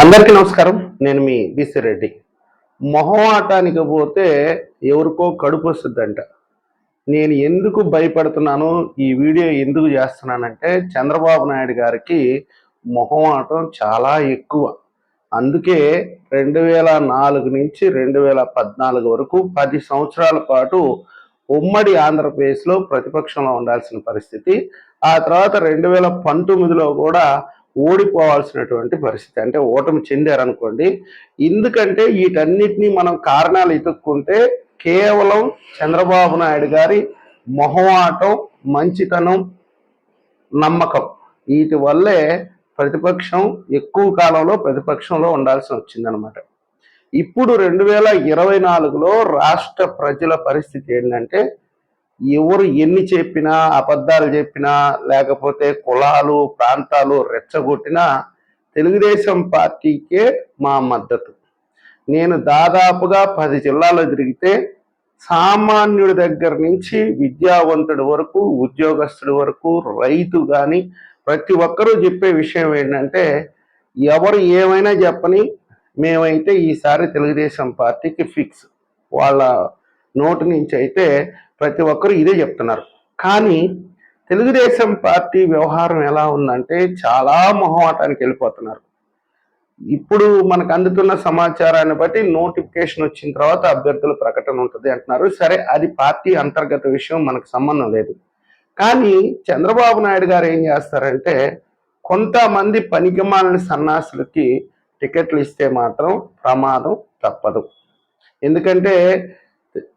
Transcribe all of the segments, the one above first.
అందరికీ నమస్కారం. నేను మీ బిసి రెడ్డి. మొహమాటానికి పోతే ఎవరికో కడుపు వస్తుందంట. నేను ఎందుకు భయపడుతున్నాను ఈ వీడియో ఎందుకు చేస్తున్నానంటే చంద్రబాబు నాయుడు గారికి మొహమాటం చాలా ఎక్కువ. అందుకే రెండు వేల నాలుగు నుంచి రెండు వేల పద్నాలుగు వరకు పది సంవత్సరాల పాటు ఉమ్మడి ఆంధ్రప్రదేశ్లో ప్రతిపక్షంలో ఉండాల్సిన పరిస్థితి. ఆ తర్వాత రెండు వేల పంతొమ్మిదిలో కూడా ఓడిపోవాల్సినటువంటి పరిస్థితి. అంటే ఓటమి చెందారనుకోండి ఎందుకంటే వీటన్నిటినీ మనం కారణాలు ఎతుక్కుంటే కేవలం చంద్రబాబు నాయుడు గారి మొహమాటం మంచితనం నమ్మకం. వీటి వల్లే ప్రతిపక్షం ఎక్కువ కాలంలో ప్రతిపక్షంలో ఉండాల్సి వచ్చిందనమాట ఇప్పుడు రెండు వేల ఇరవై నాలుగులో రాష్ట్ర ప్రజల పరిస్థితి ఏంటంటే ఎవరు ఎన్ని చెప్పినా అబద్ధాలు చెప్పినా లేకపోతే కులాలు ప్రాంతాలు రెచ్చగొట్టినా తెలుగుదేశం పార్టీకే మా మద్దతు. నేను దాదాపుగా పది జిల్లాల్లో తిరిగితే సామాన్యుడి దగ్గర నుంచి విద్యావంతుడి వరకు ఉద్యోగస్తుడి వరకు రైతు కానీ ప్రతి ఒక్కరూ చెప్పే విషయం ఏంటంటే ఎవరు ఏమైనా చెప్పని మేమైతే ఈసారి తెలుగుదేశం పార్టీకి ఫిక్స్. వాళ్ళ నోటి నుంచి అయితే ప్రతి ఒక్కరు ఇదే చెప్తున్నారు. కానీ తెలుగుదేశం పార్టీ వ్యవహారం ఎలా ఉందంటే చాలా మొహమాటానికి వెళ్ళిపోతున్నారు. ఇప్పుడు మనకు అందుతున్న సమాచారాన్ని బట్టి నోటిఫికేషన్ వచ్చిన తర్వాత అభ్యర్థుల ప్రకటన ఉంటుంది అంటున్నారు. సరే అది పార్టీ అంతర్గత విషయం మనకు సంబంధం లేదు. కానీ చంద్రబాబు నాయుడు గారు ఏం చేస్తారంటే కొంతమంది పనికిమాలని సన్నాసులకి టికెట్లు ఇస్తే మాత్రం ప్రమాదం తప్పదు. ఎందుకంటే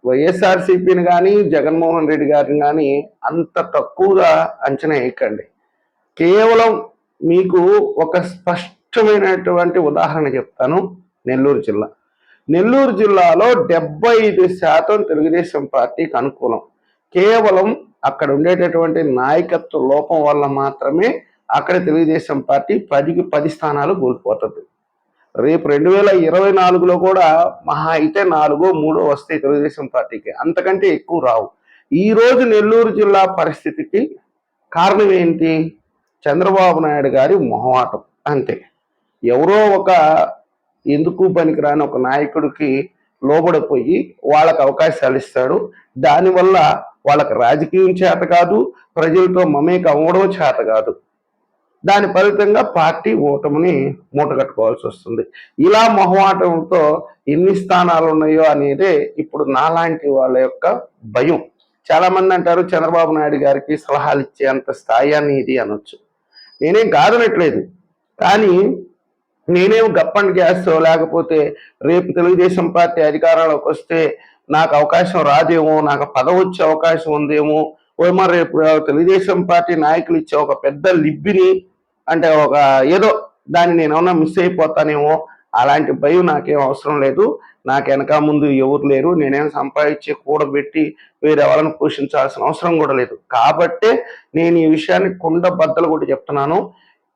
వైఎస్ఆర్సీపీని కానీ జగన్మోహన్ రెడ్డి గారిని కానీ అంత తక్కువగా అంచనా వేయకండి. కేవలం మీకు ఒక స్పష్టమైనటువంటి ఉదాహరణ చెప్తాను నెల్లూరు జిల్లా. నెల్లూరు జిల్లాలో డెబ్బై ఐదు శాతం తెలుగుదేశం పార్టీకి అనుకూలం. కేవలం అక్కడ ఉండేటటువంటి నాయకత్వ లోపం వల్ల మాత్రమే అక్కడ తెలుగుదేశం పార్టీ పదికి పది స్థానాలు కోల్పోతుంది. రేపు రెండు వేల ఇరవై నాలుగులో కూడా మహా అయితే నాలుగో మూడో వస్తాయి తెలుగుదేశం పార్టీకి. అంతకంటే ఎక్కువ రావు. ఈ రోజు నెల్లూరు జిల్లా పరిస్థితికి కారణం ఏంటి? చంద్రబాబు నాయుడు గారి మొహమాటం. అంతే. ఎవరో ఒక ఎందుకు పనికిరాని ఒక నాయకుడికి లోబడిపోయి వాళ్ళకి అవకాశాలు ఇస్తాడు. దానివల్ల వాళ్ళకి రాజకీయం చేత కాదు ప్రజలతో మమేక అవ్వడం చేత కాదు. దాని ఫలితంగా పార్టీ ఓటమిని మూటగట్టుకోవాల్సి వస్తుంది. ఇలా మొహమాటంతో ఎన్ని స్థానాలు ఉన్నాయో అనేది ఇప్పుడు నాలాంటి వాళ్ళ యొక్క భయం. చాలామంది అంటారు చంద్రబాబు నాయుడు గారికి సలహాలు ఇచ్చే అంత స్థాయి అని ఇది అనొచ్చు. నేనేం కాదనట్లేదు. కానీ నేనేం గప్పండి గ్యాస్ లేకపోతే రేపు తెలుగుదేశం పార్టీ అధికారంలోకి వస్తే నాకు అవకాశం రాదేమో నాకు పదవి వచ్చే అవకాశం ఉందేమో ఓ మరి రేపు తెలుగుదేశం పార్టీ నాయకులు ఇచ్చే ఒక పెద్ద లిబ్బిని అంటే ఒక ఏదో దాన్ని నేనేమన్నా మిస్ అయిపోతానేమో అలాంటి భయం నాకేం అవసరం లేదు. నాకు వెనక ముందు ఎవరు లేరు. నేనేం సంపాదించి కూడబెట్టి వేరే వాళ్ళని పోషించాల్సిన అవసరం కూడా లేదు. కాబట్టే నేను ఈ విషయాన్ని కుండ బద్దలు కూడా చెప్తున్నాను.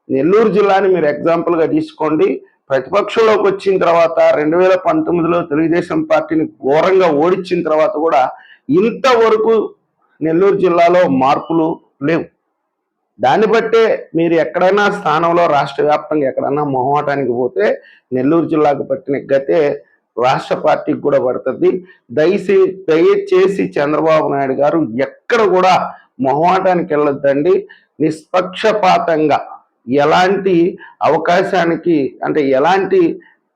నెల్లూరు జిల్లాని మీరు ఎగ్జాంపుల్గా తీసుకోండి. ప్రతిపక్షంలోకి వచ్చిన తర్వాత రెండు వేల పంతొమ్మిదిలో తెలుగుదేశం పార్టీని ఘోరంగా ఓడించిన తర్వాత కూడా ఇంతవరకు నెల్లూరు జిల్లాలో మార్పులు లేవు. దాన్ని బట్టే మీరు ఎక్కడైనా స్థానంలో రాష్ట్ర వ్యాప్తంగా ఎక్కడైనా మొహమాటానికి పోతే నెల్లూరు జిల్లాకు పట్టిన గతే రాష్ట్ర పార్టీకి కూడా పడుతుంది. దయచే దయచేసి చంద్రబాబు నాయుడు గారు ఎక్కడ కూడా మొహమాటానికి వెళ్ళొద్దండి. నిష్పక్షపాతంగా ఎలాంటి అవకాశానికి అంటే ఎలాంటి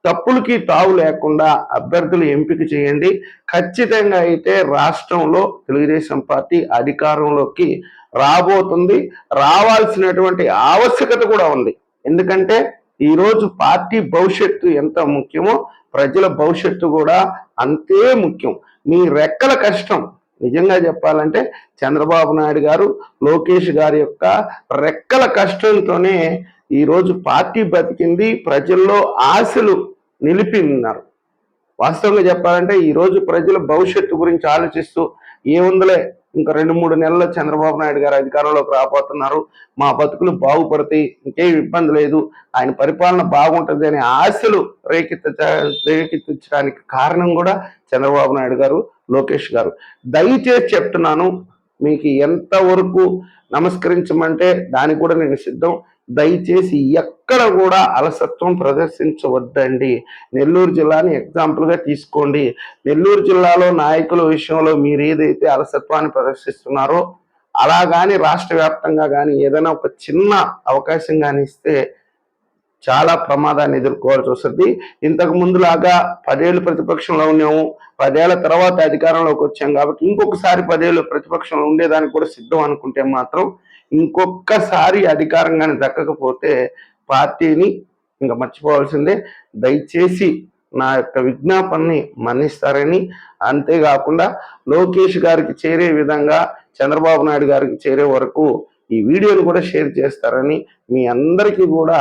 తప్పులకి తావు లేకుండా అభ్యర్థులు ఎంపిక చేయండి. ఖచ్చితంగా అయితే రాష్ట్రంలో తెలుగుదేశం పార్టీ అధికారంలోకి రాబోతుంది. రావాల్సినటువంటి ఆవశ్యకత కూడా ఉంది. ఎందుకంటే ఈరోజు పార్టీ భవిష్యత్తు ఎంత ముఖ్యమో ప్రజల భవిష్యత్తు కూడా అంతే ముఖ్యం. మీ రెక్కల కష్టం. నిజంగా చెప్పాలంటే చంద్రబాబు నాయుడు గారు లోకేష్ గారి యొక్క రెక్కల కష్టంతోనే ఈరోజు పార్టీ బతికింది. ప్రజల్లో ఆశలు నిలిపిన్నారు. వాస్తవంగా చెప్పాలంటే ఈరోజు ప్రజల భవిష్యత్తు గురించి ఆలోచిస్తూ ఏముందలే? ఇంకా రెండు మూడు నెలల్లో చంద్రబాబు నాయుడు గారు అధికారంలోకి రాబోతున్నారు. మా బతుకులు బాగుపడతాయి ఇంకేం ఇబ్బంది లేదు. ఆయన పరిపాలన బాగుంటుంది అనే ఆశలు రేకెత్త రేకెత్తించడానికి కారణం కూడా చంద్రబాబు నాయుడు గారు లోకేష్ గారు. దయచేసి చెప్తున్నాను మీకు ఎంతవరకు నమస్కరించమంటే దానికి కూడా నేను సిద్ధం. దయచేసి ఎక్కడ కూడా అలసత్వం ప్రదర్శించవద్దండి. నెల్లూరు జిల్లాని ఎగ్జాంపుల్గా తీసుకోండి. నెల్లూరు జిల్లాలో నాయకుల విషయంలో మీరు ఏదైతే అలసత్వాన్ని ప్రదర్శిస్తున్నారో అలా కానీ రాష్ట్ర వ్యాప్తంగా కానీ ఏదైనా ఒక చిన్న అవకాశం కానీ ఇస్తే చాలా ప్రమాదాన్ని ఎదుర్కోవాల్సి వస్తుంది. ఇంతకు ముందులాగా పదేళ్ళు ప్రతిపక్షంలో ఉన్నాము. పదేళ్ళ తర్వాత అధికారంలోకి వచ్చాం కాబట్టి ఇంకొకసారి పదేళ్ళు ప్రతిపక్షంలో ఉండేదానికి కూడా సిద్ధం అనుకుంటే మాత్రం ఇంకొకసారి అధికారం కానీ దక్కకపోతే పార్టీని ఇంకా మర్చిపోవాల్సిందే. దయచేసి నా యొక్క విజ్ఞాపనని మన్నిస్తారని. అంతేకాకుండా లోకేష్ గారికి చేరే విధంగా చంద్రబాబు నాయుడు గారికి చేరే వరకు ఈ వీడియోని కూడా షేర్ చేస్తారని మీ అందరికీ కూడా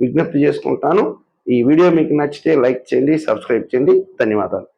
విజ్ఞప్తి చేసుకుంటాను. ఈ వీడియో మీకు నచ్చితే లైక్ చేయండి సబ్స్క్రైబ్ చేయండి. ధన్యవాదాలు.